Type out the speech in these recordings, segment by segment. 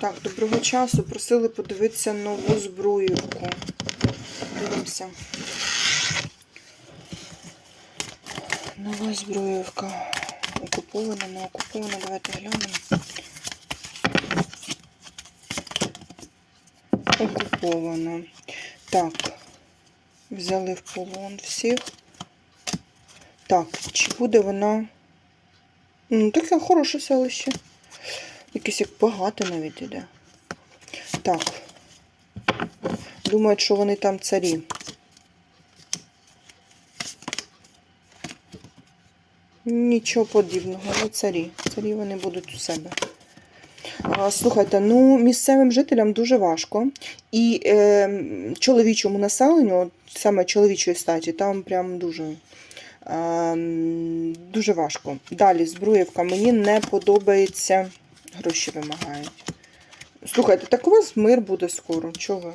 Так, доброго часу. Просили подивитися нову збруївку. Дивимося. Нова збруївка. Окупована, не окупована. Давайте глянемо. Окупована. Так. Взяли в полон всіх. Так, чи буде вона. Ну, таке хороше селище. Якесь як багато навіть іде. Так. Думають, що вони там царі. Нічого подібного, не царі. Царі вони будуть у себе. Слухайте, ну місцевим жителям дуже важко. І е, чоловічому населенню, саме чоловічої статі, там прям дуже, е, дуже важко. Далі, збруєвка, мені не подобається. Гроші вимагають. Слухайте, так у вас мир буде скоро. Чого?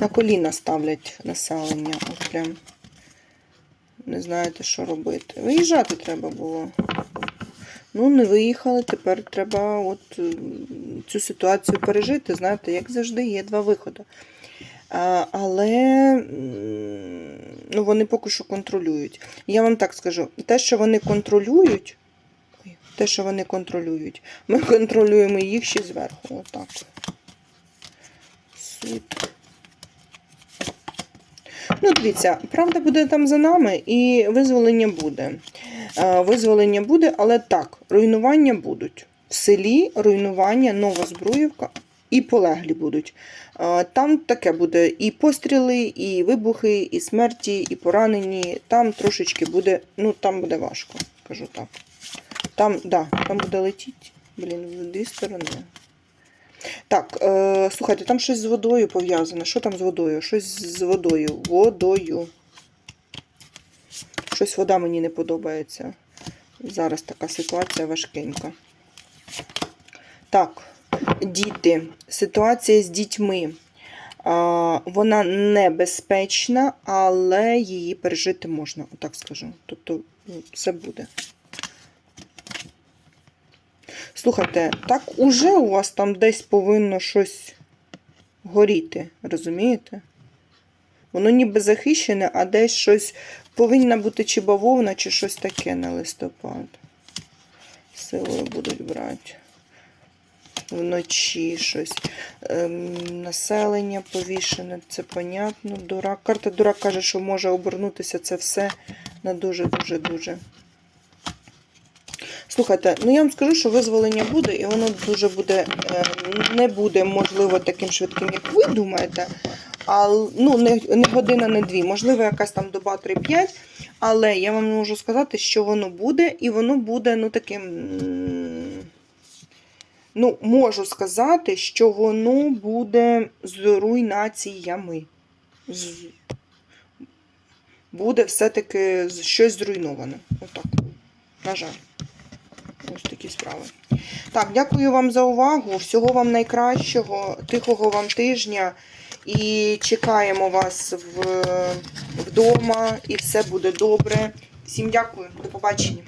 На коліна ставлять населення. От прям не знаєте, що робити. Виїжджати треба було. Ну, не виїхали, тепер треба от е, цю ситуацію пережити. Знаєте, як завжди, є два виходи. А, але ну, вони поки що контролюють. Я вам так скажу: те, що вони контролюють, те, що вони контролюють, ми контролюємо їх ще зверху. Отак. Суд. Ну, дивіться, правда буде там за нами, і визволення буде. Е, Визволення буде, але так, руйнування будуть. В селі руйнування, нова збруївка і полеглі будуть. Е, Там таке буде і постріли, і вибухи, і смерті, і поранені. Там трошечки буде, ну там буде важко, кажу так. Там, да, там буде летіти, блін, в дві сторони. Так, е, слухайте, там щось з водою пов'язане. Що там з водою? Щось з водою. Водою. Щось вода мені не подобається. Зараз така ситуація важкенька. Так, діти. Ситуація з дітьми. Вона небезпечна, але її пережити можна, отак скажу. Тобто, ну, все буде. Слухайте, так уже у вас там десь повинно щось горіти, розумієте? Воно ніби захищене, а десь щось повинна бути чи бавовна, чи щось таке на листопад. Силою будуть брати. Вночі щось. Ем, населення повішене, це понятно. Дурак. Карта дурак каже, що може обернутися це все на дуже-дуже-дуже. Слухайте, ну я вам скажу, що визволення буде, і воно дуже буде, е, не буде, можливо, таким швидким, як ви думаєте. А, ну, не, не година, не дві, можливо, якась там доба 3-5. Але я вам можу сказати, що воно буде, і воно буде, ну, таким. Ну, можу сказати, що воно буде з руйнаціями. З... Буде все-таки щось зруйноване. Отак. На жаль. Ось такі справи. Так, дякую вам за увагу. Всього вам найкращого, тихого вам тижня. І чекаємо вас в, вдома, і все буде добре. Всім дякую, до побачення.